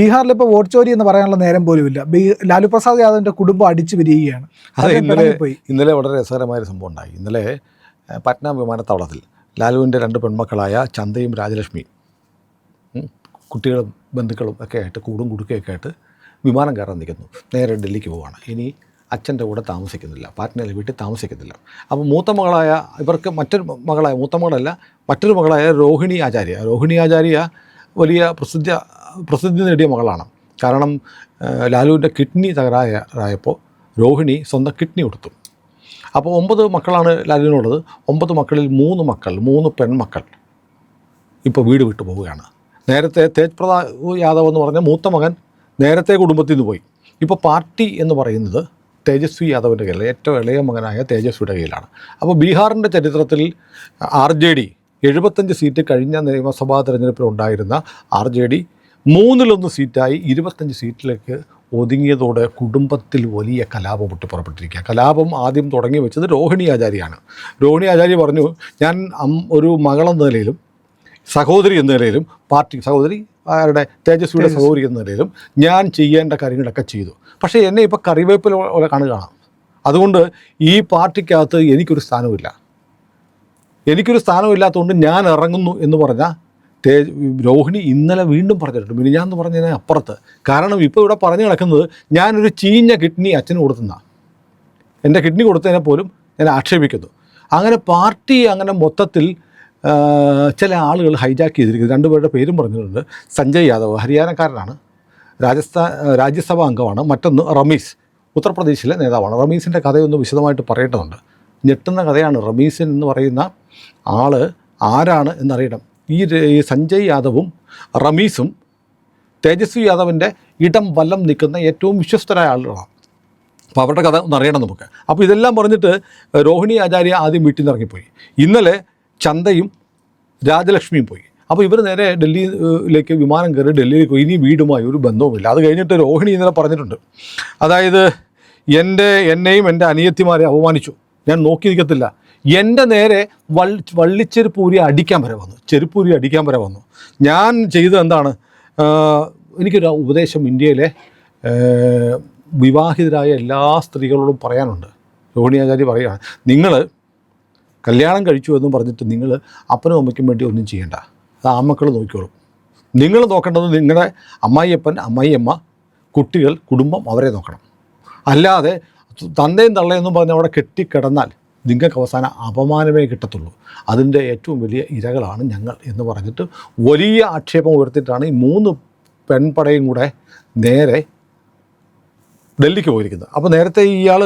ബീഹാറിൽ ഇപ്പോൾ വോട്ട് ചോരി എന്ന് പറയാനുള്ള നേരം പോലുമില്ല ബീ ലാലു പ്രസാദ് യാദവിന്റെ കുടുംബം അടിച്ചു പിരിയുകയാണ് അതെ ഇന്നലെ. ഇന്നലെ വളരെ രസകരമായ സംഭവം ഉണ്ടായി. ഇന്നലെ പട്ന വിമാനത്താവളത്തിൽ ലാലുവിന്റെ രണ്ട് പെൺമക്കളായ ചന്തയും രാജലക്ഷ്മിയും ഉം, കുട്ടികളും ബന്ധുക്കളും ഒക്കെ ആയിട്ട് കൂടും കുടുക്കയൊക്കെ ആയിട്ട് വിമാനം കയറാൻ നിൽക്കുന്നു. നേരെ ഡൽഹിക്ക് പോവാണ്. ഇനി അച്ഛന്റെ കൂടെ താമസിക്കുന്നില്ല. പാറ്റ്നയിലെ വീട്ടിൽ താമസിക്കുന്നില്ല. അപ്പോൾ മൂത്ത മകളായ ഇവർക്ക് മറ്റൊരു മകളായ മൂത്ത മകളല്ല മറ്റൊരു മകളായ രോഹിണി ആചാര്യ. രോഹിണി ആചാര്യ വലിയ പ്രസിദ്ധ പ്രസിദ്ധി നേടിയ മകളാണ്. കാരണം ലാലുവിന്റെ കിഡ്നി തകരാറായപ്പോൾ രോഹിണി സ്വന്തം കിഡ്നി കൊടുത്തു. അപ്പോൾ ഒമ്പത് മക്കളാണ് ലാലുവിനുള്ളത് ഒമ്പത് മക്കളിൽ മൂന്ന് മക്കൾ മൂന്ന് പെൺമക്കൾ ഇപ്പോൾ വീട് വിട്ടു പോവുകയാണ്. നേരത്തെ തേജ് പ്രതാപ് യാദവ് എന്ന് പറഞ്ഞ മൂത്ത മകൻ നേരത്തെ കുടുംബത്തിൽ നിന്ന് പോയി. ഇപ്പോൾ പാർട്ടി എന്ന് പറയുന്നത് തേജസ്വി യാദവിന്റെ കയ്യിൽ ഏറ്റവും ഇളയ മകനായ തേജസ്വിയുടെ കയ്യിലാണ്. അപ്പോൾ ബീഹാറിന്റെ ചരിത്രത്തിൽ ആർ ജെ ഡി എഴുപത്തഞ്ച് സീറ്റ് കഴിഞ്ഞ നിയമസഭാ തെരഞ്ഞെടുപ്പിൽ ഉണ്ടായിരുന്ന ആർ ജെ ഡി മൂന്നിലൊന്ന് സീറ്റായി ഇരുപത്തഞ്ച് സീറ്റിലേക്ക് ഒതുങ്ങിയതോടെ കുടുംബത്തിൽ വലിയ കലാപം പൊട്ടിപ്പുറപ്പെട്ടിരിക്കുക കലാപം ആദ്യം തുടങ്ങി വെച്ചത് രോഹിണി ആചാര്യാണ് രോഹിണി ആചാര്യ പറഞ്ഞു ഞാൻ ഒരു മകളെന്ന നിലയിലും സഹോദരി എന്ന നിലയിലും പാർട്ടി സഹോദരി ആരുടെ തേജസ്വിയുടെ സഹോദരി എന്ന നിലയിലും ഞാൻ ചെയ്യേണ്ട കാര്യങ്ങളൊക്കെ ചെയ്തു. പക്ഷേ എന്നെ ഇപ്പോൾ കറിവേപ്പില പോലെ കാണുകയാണ്. അതുകൊണ്ട് ഈ പാർട്ടിക്കകത്ത് എനിക്കൊരു സ്ഥാനമില്ല എനിക്കൊരു സ്ഥാനമില്ലാത്തതുകൊണ്ട് ഞാൻ ഇറങ്ങുന്നു എന്ന് പറഞ്ഞ തേ രോഹിണി ഇന്നലെ വീണ്ടും പറഞ്ഞിട്ടുണ്ട് മിനിഞ്ഞാന്ന് പറഞ്ഞതിന് അപ്പുറത്ത്. കാരണം ഇപ്പോൾ ഇവിടെ പറഞ്ഞു കിടക്കുന്നത് ഞാനൊരു ചീഞ്ഞ കിഡ്നി അച്ഛന് കൊടുത്തുന്ന. എന്റെ കിഡ്നി കൊടുത്തതിനെ പോലും ഞാൻ ആക്ഷേപിക്കുന്നു. അങ്ങനെ പാർട്ടി അങ്ങനെ മൊത്തത്തിൽ ചില ആളുകൾ ഹൈജാക്ക് ചെയ്തിരിക്കുന്നു. രണ്ടുപേരുടെ പേരും പറഞ്ഞിട്ടുണ്ട്. സഞ്ജയ് യാദവ് ഹരിയാനക്കാരനാണ്. രാജസ്ഥാൻ രാജ്യസഭാ അംഗമാണ്. മറ്റൊന്ന് റമീസ് ഉത്തർപ്രദേശിലെ നേതാവാണ്. റമീസിന്റെ കഥയൊന്ന് വിശദമായിട്ട് പറയേണ്ടതുണ്ട്. ഞെട്ടുന്ന കഥയാണ് റമീസൻ എന്ന് പറയുന്ന ആൾ ആരാണ് എന്നറിയണം. ഈ സഞ്ജയ് യാദവും റമീസും തേജസ്വി യാദവിന്റെ ഇടം വല്ലം നിൽക്കുന്ന ഏറ്റവും വിശ്വസ്തരായ ആളുകളാണ്. അപ്പോൾ അവരുടെ കഥ ഒന്ന് അറിയണം നമുക്ക്. അപ്പോൾ ഇതെല്ലാം പറഞ്ഞിട്ട് രോഹിണി ആചാര്യ ആദ്യം വീട്ടിൽ നിന്ന് ഇറങ്ങിപ്പോയി. ഇന്നലെ ചന്തയും രാജലക്ഷ്മിയും പോയി. അപ്പോൾ ഇവർ നേരെ ഡൽഹിയിലേക്ക് വിമാനം കയറി ഡൽഹിയിലേക്ക് ഇനി വീടുമായി ഒരു ബന്ധവുമില്ല. അത് കഴിഞ്ഞിട്ട് രോഹിണി ഇന്നലെ പറഞ്ഞിട്ടുണ്ട്. അതായത് എന്റെ എന്നെയും എന്റെ അനിയത്തിമാരെ അപമാനിച്ചു. ഞാൻ നോക്കി നിൽക്കത്തില്ല. എന്റെ നേരെ വൾ വള്ളിച്ചെരുപ്പൂരി അടിക്കാൻ വരെ വന്നു. ചെരുപ്പൂരി അടിക്കാൻ വരെ വന്നു. ഞാൻ ചെയ്തത് എന്താണ്? എനിക്കൊരു ഉപദേശം ഇന്ത്യയിലെ വിവാഹിതരായ എല്ലാ സ്ത്രീകളോടും പറയാനുണ്ട്. രോഹിണിയാചാര്യ പറയുകയാണ് നിങ്ങൾ കല്യാണം കഴിച്ചു എന്നും പറഞ്ഞിട്ട് നിങ്ങൾ അപ്പനും അമ്മയ്ക്കും വേണ്ടി ഒന്നും ചെയ്യേണ്ട. അത് ആമക്കൾ നോക്കിക്കോളും. നിങ്ങൾ നോക്കേണ്ടത് നിങ്ങളുടെ അമ്മായിയപ്പൻ അമ്മായിയമ്മ കുട്ടികൾ കുടുംബം അവരെ നോക്കണം. അല്ലാതെ തന്തയും തള്ളയെന്നും പറഞ്ഞ് അവിടെ കെട്ടിക്കിടന്നാൽ നിങ്ങൾക്ക് അവസാനം അപമാനമേ കിട്ടത്തുള്ളൂ. അതിന്റെ ഏറ്റവും വലിയ ഇരകളാണ് ഞങ്ങൾ എന്ന് പറഞ്ഞിട്ട് വലിയ ആക്ഷേപം ഉയർത്തിയിട്ടാണ് ഈ മൂന്ന് പെൺപടയും കൂടെ നേരെ ഡൽഹിക്ക് പോയിരിക്കുന്നത്. അപ്പോൾ നേരത്തെ ഇയാൾ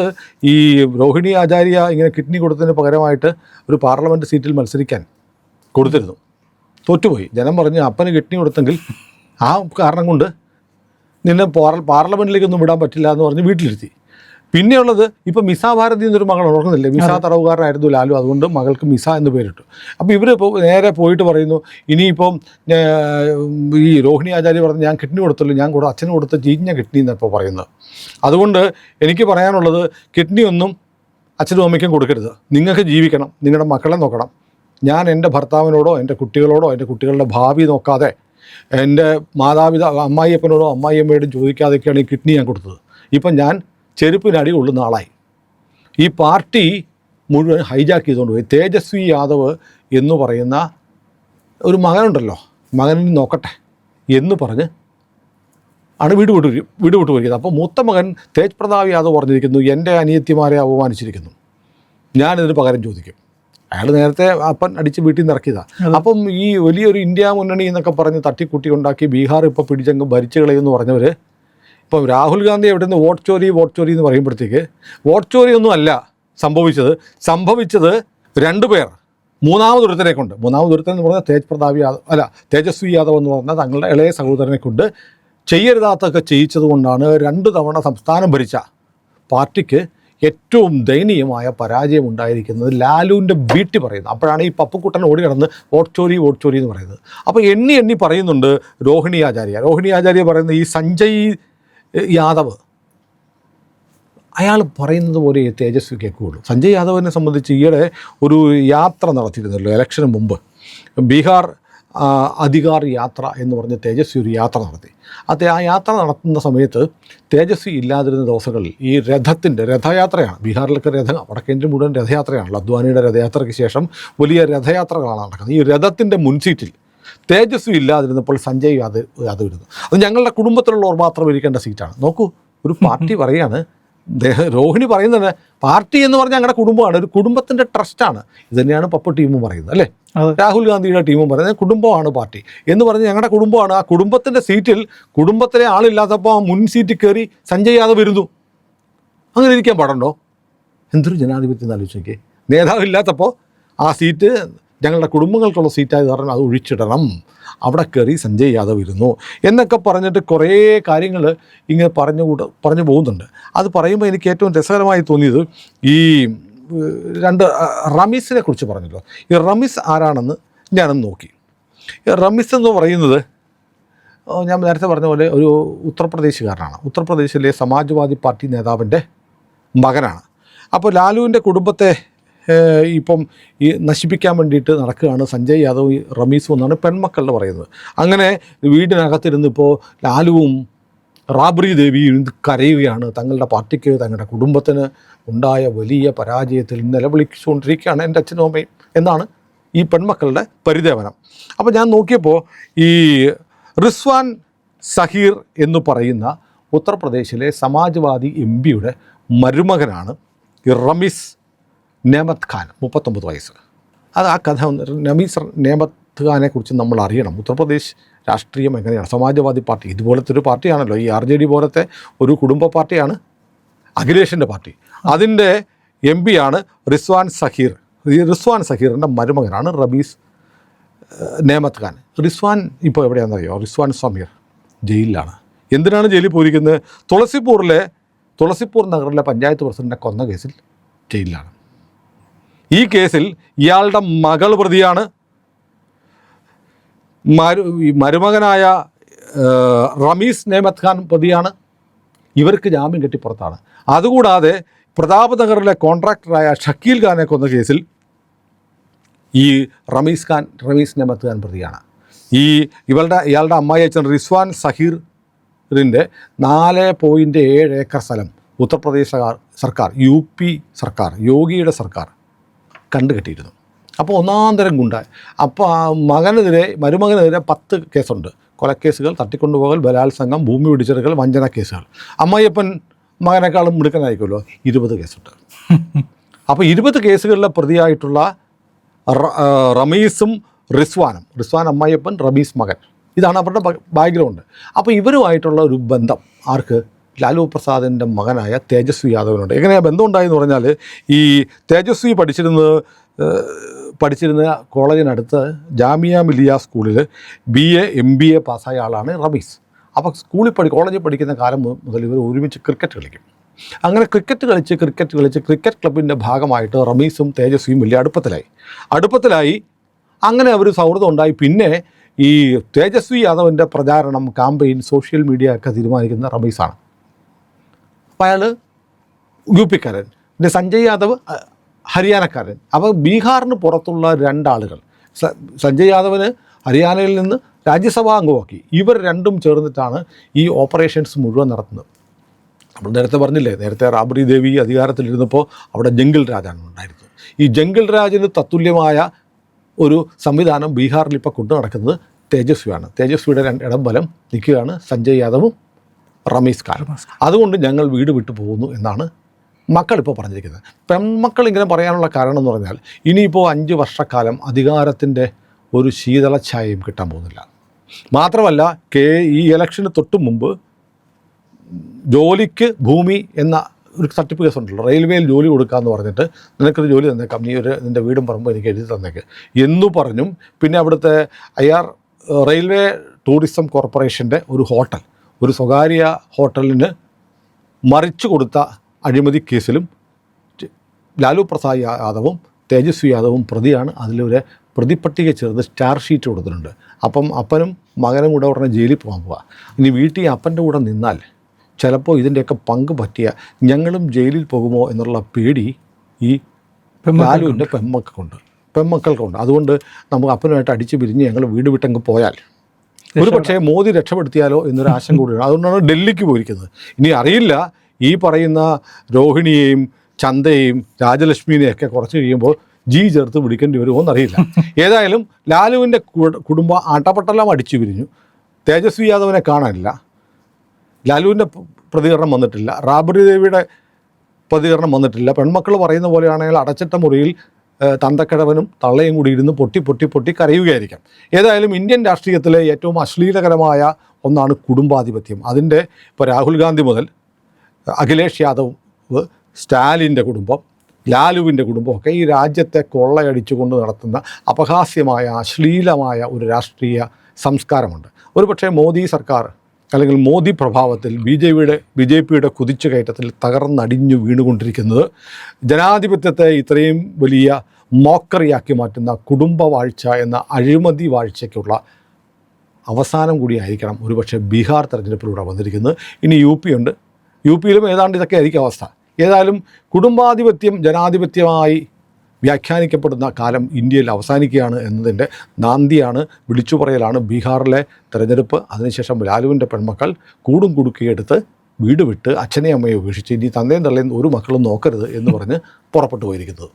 ഈ രോഹിണി ആചാര്യ ഇങ്ങനെ കിഡ്നി കൊടുത്തതിന് പകരമായിട്ട് ഒരു പാർലമെന്റ് സീറ്റിൽ മത്സരിക്കാൻ കൊടുത്തിരുന്നു. തോറ്റുപോയി. ജനം പറഞ്ഞ് അപ്പന് കിഡ്നി കൊടുത്തെങ്കിൽ ആ കാരണം കൊണ്ട് നിന്നെ പാർ പാർലമെന്റിലേക്കൊന്നും വിടാൻ പറ്റില്ല എന്ന് പറഞ്ഞ് വീട്ടിലിരുത്തി. പിന്നെയുള്ളത് ഇപ്പോൾ മിസ ഭാരതി എന്നൊരു മകൾ ഓർക്കുന്നില്ലേ? മിസ തടവുകാരനായിരുന്നു ലാലു. അതുകൊണ്ട് മകൾക്ക് മിസ എന്ന് പേരിട്ടു. അപ്പോൾ ഇവർ ഇപ്പോൾ നേരെ പോയിട്ട് പറയുന്നു ഇനിയിപ്പം ഈ രോഹിണി ആചാര്യ പറഞ്ഞു ഞാൻ കിഡ്നി കൊടുത്തല്ലോ ഞാൻ കൂടെ അച്ഛന് കൊടുത്ത ചീഞ്ഞ കിഡ്നി എന്നാണ് ഇപ്പോൾ പറയുന്നത്. അതുകൊണ്ട് എനിക്ക് പറയാനുള്ളത് കിഡ്നി ഒന്നും അച്ഛനും അമ്മയ്ക്കും കൊടുക്കരുത്. നിങ്ങൾക്ക് ജീവിക്കണം നിങ്ങളുടെ മക്കളെ നോക്കണം. ഞാൻ എന്റെ ഭർത്താവിനോടോ എന്റെ കുട്ടികളോടോ എന്റെ കുട്ടികളുടെ ഭാവി നോക്കാതെ എന്റെ മാതാപിതാ അമ്മായിയപ്പനോടോ അമ്മായിയമ്മയോടും ചോദിക്കാതെയൊക്കെയാണ് ഈ കിഡ്നി ഞാൻ കൊടുത്തത്. ഇപ്പം ഞാൻ ചെരുപ്പിനടി കൊള്ളുന്ന ആളായി. ഈ പാർട്ടി മുഴുവൻ ഹൈജാക്ക് ചെയ്തുകൊണ്ട് പോയി. തേജസ്വി യാദവ് എന്ന് പറയുന്ന ഒരു മകനുണ്ടല്ലോ. മകനെ നോക്കട്ടെ എന്ന് പറഞ്ഞ് ആണ് വീട് വിട്ടു വീട് വിട്ടു പോയിരിക്കുന്നത് അപ്പോൾ മൂത്ത മകൻ തേജ് പ്രതാപ് യാദവ് പറഞ്ഞിരിക്കുന്നു എന്റെ അനിയത്തിമാരെ അപമാനിച്ചിരിക്കുന്നു. ഞാനിതിന് പകരം ചോദിക്കും. അയാൾ നേരത്തെ അപ്പൻ അടിച്ച് വീട്ടിൽ നിന്ന് ഇറക്കിയതാണ് അപ്പം ഈ വലിയൊരു ഇന്ത്യ മുന്നണി എന്നൊക്കെ പറഞ്ഞ് തട്ടിക്കൂട്ടി ഉണ്ടാക്കി ബീഹാർ ഇപ്പോൾ പിടിച്ചങ്ങ് ഭരിച്ചു കളയുമെന്ന് പറഞ്ഞവർ ഇപ്പം രാഹുൽ ഗാന്ധി എവിടെ നിന്ന് വോട്ട് ചോരി വോട്ട് ചോരി എന്ന് പറയുമ്പോഴത്തേക്ക് വോട്ട് ചോരി ഒന്നും അല്ല സംഭവിച്ചത്. സംഭവിച്ചത് രണ്ടു പേർ. മൂന്നാമത് ഒരുത്തനെ കൊണ്ട്. മൂന്നാമത് ഒരുത്തൻ എന്ന് പറഞ്ഞാൽ തേജ് പ്രതാപ് യാദവ് അല്ല തേജസ്വി യാദവ് എന്ന് പറഞ്ഞാൽ തങ്ങളുടെ ഇളയ സഹോദരനെ കൊണ്ട് ചെയ്യരുതാത്തൊക്കെ ചെയ്യിച്ചത് കൊണ്ടാണ് രണ്ട് തവണ സംസ്ഥാനം ഭരിച്ച പാർട്ടിക്ക് ഏറ്റവും ദയനീയമായ പരാജയം ഉണ്ടായിരിക്കുന്നത് ലാലുവിന്റെ വീട്ടിൽ പറയുന്നത്. അപ്പോഴാണ് ഈ പപ്പുക്കുട്ടൻ ഓടി കിടന്ന് വോട്ട് വോട്ട് ചോരി എന്ന് പറയുന്നത്. അപ്പോൾ എണ്ണി എണ്ണി പറയുന്നുണ്ട് രോഹിണി ആചാര്യ. രോഹിണി ആചാര്യ പറയുന്ന ഈ സഞ്ജയ് യാദവ്. അയാൾ പറയുന്നത് പോലെ തേജസ്വി കേൾക്കുകയുള്ളൂ. സഞ്ജയ് യാദവിനെ സംബന്ധിച്ച് ഈയിടെ ഒരു യാത്ര നടത്തിയിരുന്നല്ലോ ഇലക്ഷന് മുമ്പ്. ബീഹാർ അധികാർ യാത്ര എന്ന് പറഞ്ഞ് തേജസ്വി ഒരു യാത്ര നടത്തി. അത് ആ യാത്ര നടത്തുന്ന സമയത്ത് തേജസ്വി ഇല്ലാതിരുന്ന ദിവസങ്ങളിൽ ഈ രഥത്തിന്റെ രഥയാത്രയാണ് ബീഹാറിലൊക്കെ രഥ വടക്കേന്ത്യ മുഴുവൻ രഥയാത്രയാണല്ലോ അദ്വാനിയുടെ രഥയാത്രയ്ക്ക് ശേഷം വലിയ രഥയാത്രകളാണ് നടക്കുന്നത്. ഈ രഥത്തിന്റെ മുൻസീറ്റിൽ തേജസ്വി ഇല്ലാതിരുന്നപ്പോൾ സഞ്ജയ് യാദവ് യാദവ് ഇരുന്നു അത് ഞങ്ങളുടെ കുടുംബത്തിലുള്ളവർ മാത്രം ഇരിക്കേണ്ട സീറ്റാണ്. നോക്കൂ ഒരു പാർട്ടി പറയാണ് ദേഹ- രോഹിണി പറയുന്നത് പാർട്ടി എന്ന് പറഞ്ഞാൽ ഞങ്ങളുടെ കുടുംബമാണ്. ഒരു കുടുംബത്തിന്റെ ട്രസ്റ്റാണ്. ഇത് തന്നെയാണ് പപ്പ ടീമും പറയുന്നത് അല്ലേ? അതെ. രാഹുൽ ഗാന്ധിയുടെ ടീമും പറയുന്നത് കുടുംബമാണ് പാർട്ടി എന്ന് പറഞ്ഞ് ഞങ്ങളുടെ കുടുംബമാണ്. ആ കുടുംബത്തിന്റെ സീറ്റിൽ കുടുംബത്തിലെ ആളില്ലാത്തപ്പോൾ ആ മുൻ സീറ്റിൽ കയറി സഞ്ജയ് യാദവ് വരുന്നു അങ്ങനെ ഇരിക്കാൻ പാടുണ്ടോ? എന്തൊരു ജനാധിപത്യം എന്ന് ആലോചിച്ച് നോക്കിയേ. നേതാവില്ലാത്തപ്പോൾ ആ സീറ്റ് ഞങ്ങളുടെ കുടുംബങ്ങൾക്കുള്ള സീറ്റായത് കാരണം അത് ഒഴിച്ചിടണം. അവിടെ കയറി സഞ്ജയ് യാദവ് ഇരുന്നു. എന്നൊക്കെ പറഞ്ഞിട്ട് കുറേ കാര്യങ്ങൾ ഇങ്ങനെ പറഞ്ഞു കൂട്ട പറഞ്ഞു പോകുന്നുണ്ട്. അത് പറയുമ്പോൾ എനിക്ക് ഏറ്റവും രസകരമായി തോന്നിയത് ഈ രണ്ട് റമീസിനെ കുറിച്ച് പറഞ്ഞല്ലോ. ഈ റമീസ് ആരാണെന്ന് ഞാനൊന്ന് നോക്കി. റമീസ് എന്ന് പറയുന്നത് ഞാൻ നേരത്തെ പറഞ്ഞ പോലെ ഒരു ഉത്തർപ്രദേശുകാരനാണ്. ഉത്തർപ്രദേശിലെ സമാജ്വാദി പാർട്ടി നേതാവിന്റെ മകനാണ്. അപ്പോൾ ലാലുവിന്റെ കുടുംബത്തെ ഇപ്പം ഈ നശിപ്പിക്കാൻ വേണ്ടിയിട്ട് നടക്കുകയാണ് സഞ്ജയ് യാദവ് റമീസും എന്നാണ് പെൺമക്കളുടെ പറയുന്നത്. അങ്ങനെ വീടിനകത്തിരുന്ന് ഇപ്പോൾ ലാലുവും റാബ്രി ദേവിയും കരയുകയാണ്. തങ്ങളുടെ പാർട്ടിക്ക് തങ്ങളുടെ കുടുംബത്തിന് ഉണ്ടായ വലിയ പരാജയത്തിൽ നിലവിളിച്ചുകൊണ്ടിരിക്കുകയാണ് എന്റെ അച്ഛനും അമ്മയും എന്നാണ് ഈ പെൺമക്കളുടെ പരിദേവനം. അപ്പോൾ ഞാൻ നോക്കിയപ്പോൾ ഈ റിസ്വാൻ സഹീർ എന്ന് പറയുന്ന ഉത്തർപ്രദേശിലെ സമാജ്വാദി എം പിയുടെ മരുമകനാണ് റമീസ്. നേമത്ത് ഖാൻ മുപ്പത്തൊമ്പത് വയസ്സ്. അത് ആ കഥ ഒന്ന് നമീസ് നേമത്ത് ഖാനെ കുറിച്ച് നമ്മൾ അറിയണം. ഉത്തർപ്രദേശ് രാഷ്ട്രീയം എങ്ങനെയാണ്? സമാജ്വാദി പാർട്ടി. ഇതുപോലത്തെ ഒരു പാർട്ടിയാണല്ലോ. ഈ ആർ ജെ ഡി പോലത്തെ ഒരു കുടുംബ പാർട്ടിയാണ് അഖിലേഷിന്റെ പാർട്ടി. അതിന്റെ എം പിയാണ് റിസ്വാൻ സഹീർ. ഈ റിസ്വാൻ സഹീറിന്റെ മരുമകനാണ് റബീസ് നേമത്ത് ഖാൻ റിസ്വാൻ ഇപ്പോൾ എവിടെയാണെന്നറിയോ റിസ്വാൻ സമീർ ജയിലിലാണ്. എന്തിനാണ് ജയിലിൽ പോയിരിക്കുന്നത്? തുളസിപ്പൂരിലെ തുളസിപ്പൂർ നഗറിലെ പഞ്ചായത്ത് പ്രസിഡന്റിനെ കൊന്ന കേസിൽ ജയിലിലാണ്. ഈ കേസിൽ ഇയാളുടെ മകൾ പ്രതിയാണ്. മരു മരുമകനായ റമീസ് നേമത് ഖാൻ പ്രതിയാണ്. ഇവർക്ക് ജാമ്യം കെട്ടി പുറത്താണ്. അതുകൂടാതെ പ്രതാപ് നഗറിലെ കോൺട്രാക്ടറായ ഷക്കീൽ ഖാനെ കൊന്ന കേസിൽ ഈ റമീസ് ഖാൻ റമീസ് നെഹ്മത് ഖാൻ പ്രതിയാണ്. ഈ ഇവളുടെ ഇയാളുടെ അമ്മായി അച്ഛൻ റിസ്വാൻ സഹീറിന്റെ നാല് പോയിന്റ് ഏഴ് ഏക്കർ സ്ഥലം ഉത്തർപ്രദേശ് സർക്കാർ യു പി സർക്കാർ യോഗിയുടെ സർക്കാർ. കണ്ടുകെട്ടിയിരുന്നു അപ്പോൾ ഒന്നാം തരം ഗുണ്ട. അപ്പോൾ ആ മകനെതിരെ മരുമകനെതിരെ പത്ത് കേസുണ്ട്. കൊലക്കേസുകൾ തട്ടിക്കൊണ്ടുപോകൽ ബലാത്സംഗം ഭൂമി പിടിച്ചെടുക്കൽ വഞ്ചന കേസുകൾ. അമ്മയപ്പൻ മകനേക്കാളും മിടുക്കനായിരിക്കുമല്ലോ. ഇരുപത് കേസുണ്ട്. അപ്പോൾ ഇരുപത് കേസുകളിലെ പ്രതിയായിട്ടുള്ള റമീസും റിസ്വാനും. റിസ്വാൻ അമ്മായിയപ്പൻ റമീസ് മകൻ. ഇതാണ് അവരുടെ ബാക്ക്ഗ്രൗണ്ട്. അപ്പോൾ ഇവരുമായിട്ടുള്ള ഒരു ബന്ധം ആർക്ക്? ലാലു പ്രസാദിന്റെ മകനായ തേജസ്വി യാദവിനുണ്ട്. എങ്ങനെയാണ് ബന്ധം ഉണ്ടായെന്ന് പറഞ്ഞാൽ ഈ തേജസ്വി പഠിച്ചിരുന്നത് പഠിച്ചിരുന്ന കോളേജിനടുത്ത് ജാമിയ മിലിയ സ്കൂളിൽ B A M B A പാസ്സായ ആളാണ് റമീസ്. അപ്പോൾ സ്കൂളിൽ പഠി കോളേജിൽ പഠിക്കുന്ന കാലം മുതൽ ഇവർ ഒരുമിച്ച് ക്രിക്കറ്റ് കളിക്കും. അങ്ങനെ ക്രിക്കറ്റ് കളിച്ച് ക്രിക്കറ്റ് കളിച്ച് ക്രിക്കറ്റ് ക്ലബിന്റെ ഭാഗമായിട്ട് റമീസും തേജസ്വിയും വലിയ അടുപ്പത്തിലായി. അടുപ്പത്തിലായി അങ്ങനെ അവർ സൗഹൃദം ഉണ്ടായി. പിന്നെ ഈ തേജസ്വി യാദവിന്റെ പ്രചാരണം കാമ്പയിൻ സോഷ്യൽ മീഡിയ ഒക്കെ തീരുമാനിക്കുന്ന റമീസാണ്. അപ്പോൾ അയാൾ യു പിക്കാരൻ. പിന്നെ സഞ്ജയ് യാദവ് ഹരിയാനക്കാരൻ. അപ്പോൾ ബീഹാറിന് പുറത്തുള്ള രണ്ടാളുകൾ. സഞ്ജയ് യാദവിന് ഹരിയാനയിൽ നിന്ന് രാജ്യസഭാ അംഗമാക്കി. ഇവർ രണ്ടും ചേർന്നിട്ടാണ് ഈ ഓപ്പറേഷൻസ് മുഴുവൻ നടത്തുന്നത്. നമ്മൾ നേരത്തെ പറഞ്ഞില്ലേ നേരത്തെ റാബറി ദേവി അധികാരത്തിലിരുന്നപ്പോൾ അവിടെ ജംഗിൾ രാജാണ് ഉണ്ടായിരുന്നത്. ഈ ജംഗിൾ രാജിന് തത്തുല്യമായ ഒരു സംവിധാനം ബീഹാറിൽ ഇപ്പോൾ കൊണ്ടു നടക്കുന്നത് തേജസ്വിയാണ്. തേജസ്വിയുടെ ഇടം ബലം നിൽക്കുകയാണ് സഞ്ജയ് യാദവും റമീസ് ഖാൻ അതുകൊണ്ട് ഞങ്ങൾ വീട് വിട്ടു പോകുന്നു എന്നാണ് മക്കളിപ്പോൾ പറഞ്ഞിരിക്കുന്നത്. പെൺമക്കൾ ഇങ്ങനെ പറയാനുള്ള കാരണം എന്ന് പറഞ്ഞാൽ ഇനിയിപ്പോൾ അഞ്ച് വർഷക്കാലം അധികാരത്തിന്റെ ഒരു ശീതളഛായയും കിട്ടാൻ പോകുന്നില്ല. മാത്രമല്ല കെ ഈ ഇലക്ഷന് തൊട്ട് മുമ്പ് ജോലിക്ക് ഭൂമി എന്ന ഒരു തട്ടിപ്പ് കേസ് ഉണ്ടല്ലോ റെയിൽവേയിൽ ജോലി കൊടുക്കാമെന്ന് പറഞ്ഞിട്ട് നിനക്കൊരു ജോലി തന്നേക്കാം നീ ഒരു നിന്റെ വീടും പറമ്പും എനിക്ക് എഴുതി തന്നേക്ക് എന്നു പറഞ്ഞും പിന്നെ അവിടുത്തെ ആർ റെയിൽവേ ടൂറിസം കോർപ്പറേഷന്റെ ഒരു ഹോട്ടൽ ഒരു സ്വകാര്യ ഹോട്ടലിന് മറിച്ചു കൊടുത്ത അഴിമതി കേസിലും ലാലു പ്രസാദ് യാദവും തേജസ്വി യാദവും പ്രതിയാണ്. അതിലൊരു പ്രതിപട്ടിക ചേർത്ത് സ്റ്റാർ ഷീറ്റ് കൊടുത്തിട്ടുണ്ട്. അപ്പം അപ്പനും മകനും കൂടെ ഉടനെ ജയിലിൽ പോകാൻ പോവുക ഇനി വീട്ടിൽ അപ്പന്റെ കൂടെ നിന്നാൽ ചിലപ്പോൾ ഇതിന്റെയൊക്കെ പങ്ക് പറ്റിയ ഞങ്ങളും ജയിലിൽ പോകുമോ എന്നുള്ള പേടി ഈ ലാലുവിന്റെ പെമ്മക്കുണ്ട് പെൺമക്കൾക്കുണ്ട്. അതുകൊണ്ട് നമുക്ക് അപ്പനുമായിട്ട് അടിച്ച് പിരിഞ്ഞ് ഞങ്ങൾ വീട് വിട്ടങ്ങ് പോയാൽ ഒരു പക്ഷേ മോദി രക്ഷപ്പെടുത്തിയാലോ എന്നൊരു ആശങ്ക കൂടിയാണ് അതുകൊണ്ടാണ് ഡൽഹിക്ക് പോയിരിക്കുന്നത്. ഇനി അറിയില്ല ഈ പറയുന്ന രോഹിണിയെയും ചന്തയെയും രാജലക്ഷ്മിനെയൊക്കെ കുറച്ച് കഴിയുമ്പോൾ ജി ചേർത്ത് വിളിക്കേണ്ടി വരുമോ എന്നറിയില്ല. ഏതായാലും ലാലുവിന്റെ കുടുംബം ആട്ടപ്പെട്ടെല്ലാം അടിച്ചു പിരിഞ്ഞു. തേജസ്വി യാദവിനെ കാണാനില്ല. ലാലുവിന്റെ പ്രതികരണം വന്നിട്ടില്ല. റാബറി ദേവിയുടെ പ്രതികരണം വന്നിട്ടില്ല. പെൺമക്കൾ പറയുന്ന പോലെയാണെങ്കിൽ അടച്ചിട്ട മുറിയിൽ തന്തക്കിഴവനും തള്ളയും കൂടി ഇരുന്ന് പൊട്ടി പൊട്ടി പൊട്ടി കരയുകയായിരിക്കാം. ഏതായാലും ഇന്ത്യൻ രാഷ്ട്രീയത്തിലെ ഏറ്റവും അശ്ലീലകരമായ ഒന്നാണ് കുടുംബാധിപത്യം. അതിന്റെ ഇപ്പോൾ രാഹുൽ ഗാന്ധി മുതൽ അഖിലേഷ് യാദവ് സ്റ്റാലിന്റെ കുടുംബം ലാലുവിന്റെ കുടുംബമൊക്കെ ഈ രാജ്യത്തെ കൊള്ളയടിച്ചുകൊണ്ട് നടത്തുന്ന അപഹാസ്യമായ അശ്ലീലമായ ഒരു രാഷ്ട്രീയ സംസ്കാരമുണ്ട്. ഒരുപക്ഷെ മോദി സർക്കാർ അല്ലെങ്കിൽ മോദി പ്രഭാവത്തിൽ ബി ജെ പിയുടെ ബി ജെ പിയുടെ കുതിച്ചുകയറ്റത്തിൽ തകർന്നടിഞ്ഞു വീണുകൊണ്ടിരിക്കുന്നത് ജനാധിപത്യത്തെ ഇത്രയും വലിയ മോക്കറിയാക്കി മാറ്റുന്ന കുടുംബ വാഴ്ച എന്ന അഴിമതി വാഴ്ചയ്ക്കുള്ള അവസാനം കൂടിയായിരിക്കണം ഒരുപക്ഷെ ബീഹാർ തെരഞ്ഞെടുപ്പിലൂടെ വന്നിരിക്കുന്നത്. ഇനി യു പി ഉണ്ട്. യു പിയിലും ഏതാണ്ട് ഇതൊക്കെ ആയിരിക്കും അവസ്ഥ. ഏതായാലും കുടുംബാധിപത്യം ജനാധിപത്യമായി വ്യാഖ്യാനിക്കപ്പെടുന്ന കാലം ഇന്ത്യയിൽ അവസാനിക്കുകയാണ് എന്നതിന്റെ നാന്തിയാണ് വിളിച്ചു പറയലാണ് ബീഹാറിലെ തെരഞ്ഞെടുപ്പ്. അതിനുശേഷം ലാലുവിന്റെ പെൺമക്കൾ കൂടും കുടുക്കിയെടുത്ത് വീട് വിട്ട് അച്ഛനെയും അമ്മയെ ഉപേക്ഷിച്ച് ഇനി തന്തയും തള്ളയും ഒരു മക്കളും നോക്കരുത് എന്ന് പറഞ്ഞ് പുറപ്പെട്ടു പോയിരിക്കുന്നത്.